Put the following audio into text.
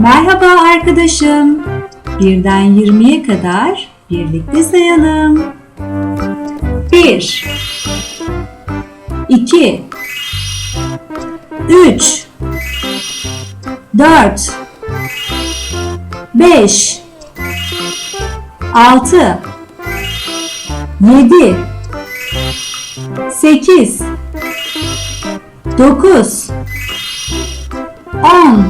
Merhaba arkadaşım. Birden 20'ye kadar birlikte sayalım. 1 2 3 4 5 6 7 8 9 10